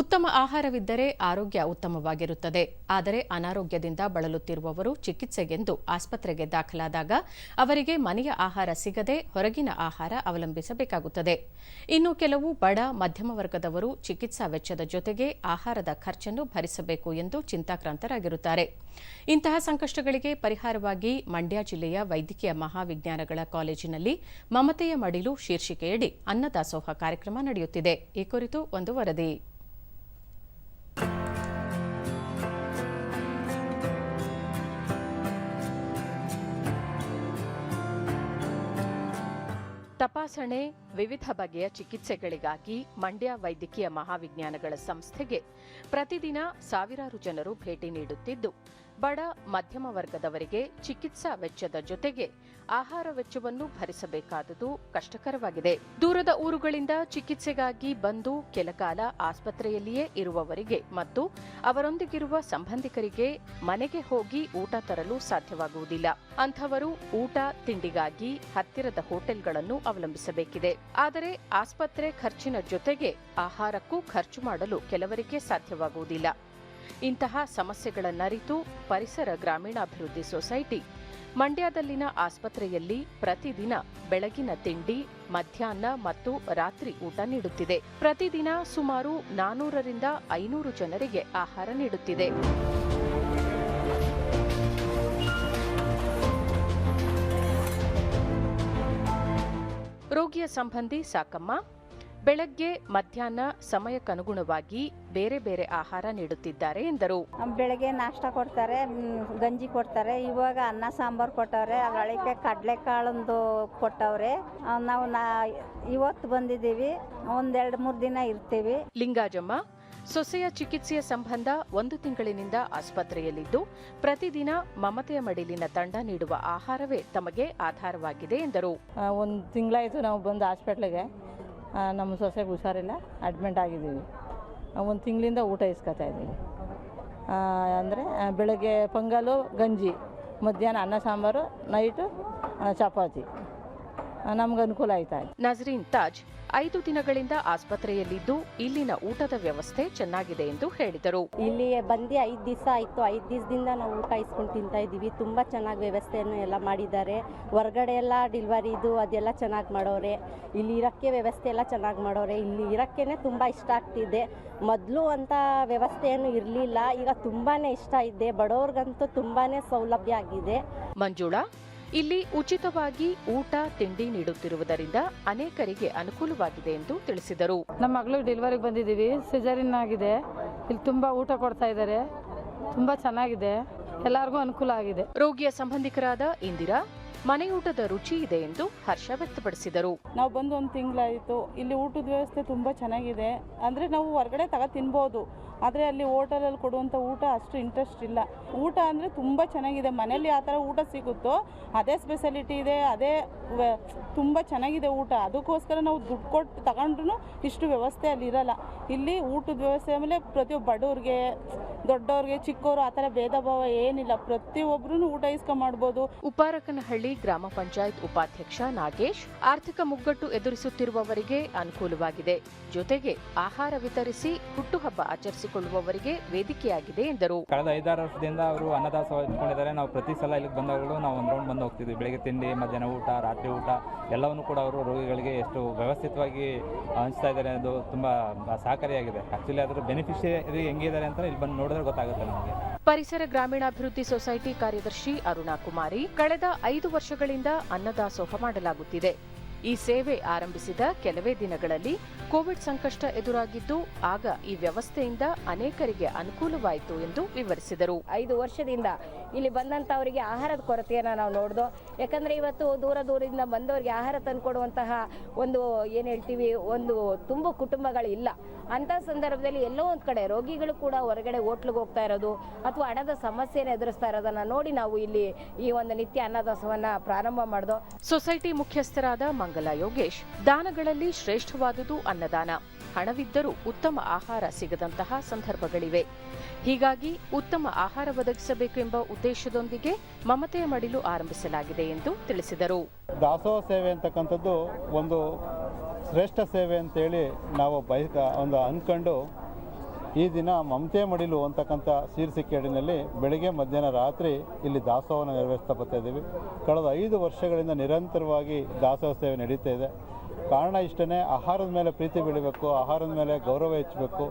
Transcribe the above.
ಉತ್ತಮ ಆಹಾರವಿದ್ದರೆ ಆರೋಗ್ಯ ಉತ್ತಮವಾಗಿರುತ್ತದೆ. ಆದರೆ ಅನಾರೋಗ್ಯದಿಂದ ಬಳಲುತ್ತಿರುವವರು ಚಿಕಿತ್ಸೆಗೆಂದು ಆಸ್ಪತ್ರೆಗೆ ದಾಖಲಾದಾಗ ಅವರಿಗೆ ಮನೆಯ ಆಹಾರ ಸಿಗದೆ ಹೊರಗಿನ ಆಹಾರ ಅವಲಂಬಿಸಬೇಕಾಗುತ್ತದೆ. ಇನ್ನು ಕೆಲವು ಬಡ, ಮಧ್ಯಮ ವರ್ಗದವರು ಚಿಕಿತ್ಸಾ ವೆಚ್ಚದ ಜೊತೆಗೆ ಆಹಾರದ ಖರ್ಚನ್ನು ಭರಿಸಬೇಕು ಎಂದು ಚಿಂತಾಕ್ರಾಂತರಾಗಿರುತ್ತಾರೆ. ಇಂತಹ ಸಂಕಷ್ಟಗಳಿಗೆ ಪರಿಹಾರವಾಗಿ ಮಂಡ್ಯ ಜಿಲ್ಲೆಯ ವೈದ್ಯಕೀಯ ಮಹಾವಿಜ್ಞಾನಗಳ ಕಾಲೇಜಿನಲ್ಲಿ ಮಮತೆಯ ಮಡಿಲು ಶೀರ್ಷಿಕೆಯಡಿ ಅನ್ನದಾಸೋಹ ಕಾರ್ಯಕ್ರಮ ನಡೆಯುತ್ತಿದೆ. ಈ ಕುರಿತು ಒಂದು ವರದಿ. ತಪಾಸಣೆ ವಿವಿಧ ಬಗೆಯ ಚಿಕಿತ್ಸೆಗಳಿಗಾಗಿ ಮಂಡ್ಯ ವೈದ್ಯಕೀಯ ಮಹಾವಿಜ್ಞಾನಗಳ ಸಂಸ್ಥೆಗೆ ಪ್ರತಿದಿನ ಸಾವಿರಾರು ಜನರು ಭೇಟಿ ನೀಡುತ್ತಿದ್ದು ಬಡ ಮಧ್ಯಮ ವರ್ಗದವರಿಗೆ ಚಿಕಿತ್ಸಾ ವೆಚ್ಚದ ಜೊತೆಗೆ ಆಹಾರ ವೆಚ್ಚವನ್ನು ಭರಿಸಬೇಕಾದುದು ಕಷ್ಟಕರವಾಗಿದೆ. ದೂರದ ಊರುಗಳಿಂದ ಚಿಕಿತ್ಸೆಗಾಗಿ ಬಂದು ಕೆಲಕಾಲ ಆಸ್ಪತ್ರೆಯಲ್ಲಿಯೇ ಇರುವವರಿಗೆ ಮತ್ತು ಅವರೊಂದಿಗಿರುವ ಸಂಬಂಧಿಕರಿಗೆ ಮನೆಗೆ ಹೋಗಿ ಊಟ ತರಲು ಸಾಧ್ಯವಾಗುವುದಿಲ್ಲ. ಅಂಥವರು ಊಟ, ತಿಂಡಿಗಾಗಿ ಹತ್ತಿರದ ಹೋಟೆಲ್ಗಳನ್ನು ಅವಲಂಬಿಸಬೇಕಿದೆ. ಆದರೆ ಆಸ್ಪತ್ರೆ ಖರ್ಚಿನ ಜೊತೆಗೆ ಆಹಾರಕ್ಕೂ ಖರ್ಚು ಮಾಡಲು ಕೆಲವರಿಗೆ ಸಾಧ್ಯವಾಗುವುದಿಲ್ಲ. ಇಂತಹ ಸಮಸ್ಯೆಗಳನ್ನರಿತು ಪರಿಸರ ಗ್ರಾಮೀಣಾಭಿವೃದ್ಧಿ ಸೊಸೈಟಿ ಮಂಡ್ಯದಲ್ಲಿನ ಆಸ್ಪತ್ರೆಯಲ್ಲಿ ಪ್ರತಿದಿನ ಬೆಳಗಿನ ತಿಂಡಿ, ಮಧ್ಯಾಹ್ನ ಮತ್ತು ರಾತ್ರಿ ಊಟ ನೀಡುತ್ತಿದೆ. ಪ್ರತಿದಿನ ಸುಮಾರು ನಾನೂರರಿಂದ ಐನೂರು ಜನರಿಗೆ ಆಹಾರ ನೀಡುತ್ತಿದೆ. ರೋಗಿಯ ಸಂಬಂಧಿ ಸಾಕಮ್ಮ ಬೆಳಗ್ಗೆ ಮಧ್ಯಾಹ್ನ ಸಮಯಕ್ಕನುಗುಣವಾಗಿ ಬೇರೆ ಬೇರೆ ಆಹಾರ ನೀಡುತ್ತಿದ್ದಾರೆ ಎಂದರು. ಬೆಳಗ್ಗೆ ನಾಷ್ಟ ಕೊಡ್ತಾರೆ ಗಂಜಿ ಕೊಡ್ತಾರೆ ಇವಾಗ ಅನ್ನ ಸಾಂಬಾರು ಕೊಟ್ಟವ್ರೆ ಅದಕ್ಕೆ ಕಡಲೆಕಾಳೊಂದು ಕೊಟ್ಟವ್ರೆ. ನಾವು ನಾ ಇವತ್ತು ಬಂದಿದ್ದೀವಿ ಒಂದೆರಡು ಮೂರು ದಿನ ಇರ್ತೀವಿ. ಲಿಂಗಾಜಮ್ಮ ಸೊಸೆಯ ಚಿಕಿತ್ಸೆಯ ಸಂಬಂಧ ಒಂದು ತಿಂಗಳಿನಿಂದ ಆಸ್ಪತ್ರೆಯಲ್ಲಿದ್ದು ಪ್ರತಿದಿನ ಮಮತೆಯ ಮಡಿಲಿನ ತಂಡ ನೀಡುವ ಆಹಾರವೇ ತಮಗೆ ಆಧಾರವಾಗಿದೆ ಎಂದರು. ಒಂದು ತಿಂಗಳಾಯಿತು ನಾವು ಬಂದು ಹಾಸ್ಪಿಟ್ಲಿಗೆ. ನಮ್ಮ ಸೊಸೆಗೆ ಹುಷಾರಿಲ್ಲ ಅಡ್ಮಿಂಟ್ ಆಗಿದ್ದೀವಿ. ಒಂದು ತಿಂಗಳಿಂದ ಊಟ ಇಸ್ಕೊತಾ ಇದ್ದೀವಿ. ಅಂದರೆ ಬೆಳಗ್ಗೆ ಪೊಂಗಲು, ಗಂಜಿ, ಮಧ್ಯಾಹ್ನ ಅನ್ನ ಸಾಂಬಾರು ನೈಟು ಚಪಾತಿ. ನಮ್ಗೆ ಅನುಕೂಲ ಆಯ್ತಾ ಇದೆ ನಜರೀನ್ ತಾಜ್ ಐದು ದಿನಗಳಿಂದ ಆಸ್ಪತ್ರೆಯಲ್ಲಿದ್ದು ಇಲ್ಲಿನ ಊಟದ ವ್ಯವಸ್ಥೆ ಚೆನ್ನಾಗಿದೆ ಎಂದು ಹೇಳಿದರು. ಇಲ್ಲಿ ಬಂದು ಐದು ದಿವಸ ಆಯಿತು. ಐದು ದಿವಸದಿಂದ ನಾವು ಊಟ ಇಸ್ಕೊಂಡು ತಿಂತಾ ಇದ್ದೀವಿ. ತುಂಬ ಚೆನ್ನಾಗಿ ವ್ಯವಸ್ಥೆಯನ್ನು ಎಲ್ಲ ಮಾಡಿದ್ದಾರೆ. ಹೊರಗಡೆ ಎಲ್ಲ ಡಿಲ್ವರಿದು ಅದೆಲ್ಲ ಚೆನ್ನಾಗಿ ಮಾಡೋರೆ. ಇಲ್ಲಿ ಇರೋಕ್ಕೆ ವ್ಯವಸ್ಥೆ ಎಲ್ಲ ಚೆನ್ನಾಗಿ ಮಾಡೋರೆ. ಇಲ್ಲಿ ಇರೋಕ್ಕೇ ತುಂಬ ಇಷ್ಟ ಆಗ್ತಿದೆ. ಮೊದಲು ಅಂತ ವ್ಯವಸ್ಥೆಯನ್ನು ಇರಲಿಲ್ಲ. ಈಗ ತುಂಬಾ ಇಷ್ಟ ಇದೆ. ಬಡವ್ರಿಗಂತೂ ತುಂಬಾ ಸೌಲಭ್ಯ ಆಗಿದೆ. ಮಂಜುಳಾ ಇಲ್ಲಿ ಉಚಿತವಾಗಿ ಊಟ ತಿಂಡಿ ನೀಡುತ್ತಿರುವುದರಿಂದ ಅನೇಕರಿಗೆ ಅನುಕೂಲವಾಗಿದೆ ಎಂದು ತಿಳಿಸಿದರು. ನಮ್ಮ ಮಗಳು ಡೆಲಿವರಿಗೆ ಬಂದಿದ್ದೀವಿ. ಸಿಜರಿನ್ ಆಗಿದೆ. ಇಲ್ಲಿ ತುಂಬಾ ಊಟ ಕೊಡ್ತಾ ಇದ್ದಾರೆ. ತುಂಬಾ ಚೆನ್ನಾಗಿದೆ. ಎಲ್ಲರಿಗೂ ಅನುಕೂಲ ಆಗಿದೆ. ರೋಗಿಯ ಸಂಬಂಧಿಕರಾದ ಇಂದಿರಾ ಮನೆಯೂಟದ ರುಚಿ ಇದೆ ಎಂದು ಹರ್ಷ ವ್ಯಕ್ತಪಡಿಸಿದರು. ನಾವು ಬಂದು ಒಂದು ತಿಂಗಳಾಯಿತು. ಇಲ್ಲಿ ಊಟದ ವ್ಯವಸ್ಥೆ ತುಂಬ ಚೆನ್ನಾಗಿದೆ. ಅಂದರೆ ನಾವು ಹೊರಗಡೆ ತಗ ತಿನ್ಬೋದು. ಆದರೆ ಅಲ್ಲಿ ಹೋಟೆಲಲ್ಲಿ ಕೊಡುವಂಥ ಊಟ ಅಷ್ಟು ಇಂಟ್ರೆಸ್ಟ್ ಇಲ್ಲ. ಊಟ ಅಂದರೆ ತುಂಬ ಚೆನ್ನಾಗಿದೆ. ಮನೇಲಿ ಯಾವ ಥರ ಊಟ ಸಿಗುತ್ತೋ, ಅದೇ ಸ್ಪೆಷಾಲಿಟಿ ಇದೆ, ಅದೇ ತುಂಬ ಚೆನ್ನಾಗಿದೆ ಊಟ. ಅದಕ್ಕೋಸ್ಕರ ನಾವು ದುಡ್ಡು ಕೊಟ್ಟು ತಗೊಂಡ್ರು ಇಷ್ಟು ವ್ಯವಸ್ಥೆ ಅಲ್ಲಿ ಇರಲ್ಲ. ಇಲ್ಲಿ ಊಟದ ವ್ಯವಸ್ಥೆ ಆಮೇಲೆ ಪ್ರತಿಯೊಬ್ಬ ಬಡವ್ರಿಗೆ, ದೊಡ್ಡವ್ರಿಗೆ ಚಿಕ್ಕವರು ಆ ಥರ ಭೇದ ಭಾವ ಏನಿಲ್ಲ. ಪ್ರತಿಯೊಬ್ಬರೂ ಊಟ ಇಸ್ಕೊ ಮಾಡ್ಬೋದು. ಉಪಾರಕನಹಳ್ಳಿ ಗ್ರಾಮ ಪಂಚಾಯತ್ ಉಪಾಧ್ಯಕ್ಷ ನಾಗೇಶ್ ಆರ್ಥಿಕ ಮುಗ್ಗಟ್ಟು ಎದುರಿಸುತ್ತಿರುವವರಿಗೆ ಅನುಕೂಲವಾಗಿದೆ. ಜೊತೆಗೆ ಆಹಾರ ವಿತರಿಸಿ ಹುಟ್ಟುಹಬ್ಬ ಆಚರಿಸಿಕೊಳ್ಳುವವರಿಗೆ ವೇದಿಕೆಯಾಗಿದೆ ಎಂದರು. ಕಳೆದ ಐದಾರು ವರ್ಷದಿಂದ ಅವರು ಅನ್ನದಾಸೋಹ ಇಟ್ಕೊಂಡಿದ್ದಾರೆ. ನಾವು ಪ್ರತಿ ಸಲ ಇಲ್ಲಿಗೆ ಬಂದಾಗಲೂ ನಾವು ಒಂದು ರೌಂಡ್ ಬಂದು ಹೋಗ್ತಿದ್ವಿ. ಬೆಳಗ್ಗೆ ತಿಂಡಿ ಮಧ್ಯಾಹ್ನ ಊಟ ರಾತ್ರಿ ಊಟ ಎಲ್ಲವನ್ನು ಕೂಡ ಅವರು ರೋಗಿಗಳಿಗೆ ಎಷ್ಟು ವ್ಯವಸ್ಥಿತವಾಗಿ ಹಂಚ್ತಾ ಇದ್ದಾರೆ ಅದು ತುಂಬ ಸಹಕಾರಿಯಾಗಿದೆ. ಆ್ಯಕ್ಚುಲಿ ಅದರ ಬೆನಿಫಿಷಿಯರಿ ಹೆಂಗಿದ್ದಾರೆ ಅಂತ ಇಲ್ಲಿ ಬಂದು ನೋಡಿದ್ರೆ ಗೊತ್ತಾಗುತ್ತೆ ನಮಗೆ. ಪರಿಸರ ಗ್ರಾಮೀಣಾಭಿವೃದ್ಧಿ ಸೊಸೈಟಿ ಕಾರ್ಯದರ್ಶಿ ಅರುಣಾ ಕುಮಾರಿ ಕಳೆದ ಐದು ವರ್ಷಗಳಿಂದ ಅನ್ನದಾಸೋಹ ಮಾಡಲಾಗುತ್ತಿದೆ. ಈ ಸೇವೆ ಆರಂಭಿಸಿದ ಕೆಲವೇ ದಿನಗಳಲ್ಲಿ ಕೋವಿಡ್ ಸಂಕಷ್ಟ ಎದುರಾಗಿದ್ದು ಆಗ ಈ ವ್ಯವಸ್ಥೆಯಿಂದ ಅನೇಕರಿಗೆ ಅನುಕೂಲವಾಯಿತು ಎಂದು ವಿವರಿಸಿದರು. ಐದು ವರ್ಷದಿಂದ ಇಲ್ಲಿ ಬಂದಂತವರಿಗೆ ಆಹಾರದ ಕೊರತೆಯನ್ನು ನಾವು ನೋಡ್ದೋ ಯಾಕಂದರೆ ಇವತ್ತು ದೂರ ದೂರದಿಂದ ಬಂದವರಿಗೆ ಆಹಾರ ತಂದುಕೊಡುವಂತಹ ಒಂದು ಏನು ಹೇಳ್ತೀವಿ ಒಂದು ತುಂಬು ಕುಟುಂಬಗಳಿಲ್ಲ. ಅಂಥ ಸಂದರ್ಭದಲ್ಲಿ ಎಲ್ಲೋ ಒಂದು ಕಡೆ ರೋಗಿಗಳು ಕೂಡ ಹೊರಗಡೆ ಹೋಟ್ಲಿಗೆ ಹೋಗ್ತಾ ಇರೋದು ಅಥವಾ ಹಣದ ಸಮಸ್ಯೆಯನ್ನು ಎದುರಿಸ್ತಾ ಇರೋದನ್ನು ನೋಡಿ ನಾವು ಇಲ್ಲಿ ಈ ಒಂದು ನಿತ್ಯ ಅನ್ನದಾಸವನ್ನು ಪ್ರಾರಂಭ ಮಾಡಿದೋ. ಸೊಸೈಟಿ ಮುಖ್ಯಸ್ಥರಾದ ಮಂಗಲ ಯೋಗೇಶ್, ದಾನಗಳಲ್ಲಿ ಶ್ರೇಷ್ಠವಾದುದು ಅನ್ನದಾನ. ಹಣವಿದ್ದರೂ ಉತ್ತಮ ಆಹಾರ ಸಿಗದಂತಹ ಸಂದರ್ಭಗಳಿವೆ. ಹೀಗಾಗಿ ಉತ್ತಮ ಆಹಾರ ಒದಗಿಸಬೇಕು ಎಂಬ ಉದ್ದೇಶದೊಂದಿಗೆ ಮಮತೆಯ ಮಡಿಲು ಆರಂಭಿಸಲಾಗಿದೆ ಎಂದು ತಿಳಿಸಿದರು. ದಾಸೋಹ ಸೇವೆ ಅಂತಕ್ಕಂಥದ್ದು ಒಂದು ಶ್ರೇಷ್ಠ ಸೇವೆ ಅಂತೇಳಿ ನಾವು ಬಯಕ, ಒಂದು ಅಂದ್ಕೊಂಡು ಈ ದಿನ ಮಮತೆ ಮಡಿಲು ಅಂತಕ್ಕಂಥ ಶೀರ್ಷಿಕೆಡಿನಲ್ಲಿ ಬೆಳಗ್ಗೆ ಮಧ್ಯಾಹ್ನ ರಾತ್ರಿ ಇಲ್ಲಿ ದಾಸೋಹವನ್ನು ನೆರವೇರಿಸ್ತಾ ಬರ್ತಾ ಇದ್ದೀವಿ. ಕಳೆದ ಐದು ವರ್ಷಗಳಿಂದ ನಿರಂತರವಾಗಿ ದಾಸೋಹ ಸೇವೆ ನಡೀತಾ ಇದೆ. ಕಾರಣ ಇಷ್ಟೇ ಆಹಾರದ ಮೇಲೆ ಪ್ರೀತಿ ಬೆಳಿಬೇಕು, ಆಹಾರದ ಮೇಲೆ ಗೌರವ ಹೆಚ್ಚಬೇಕು.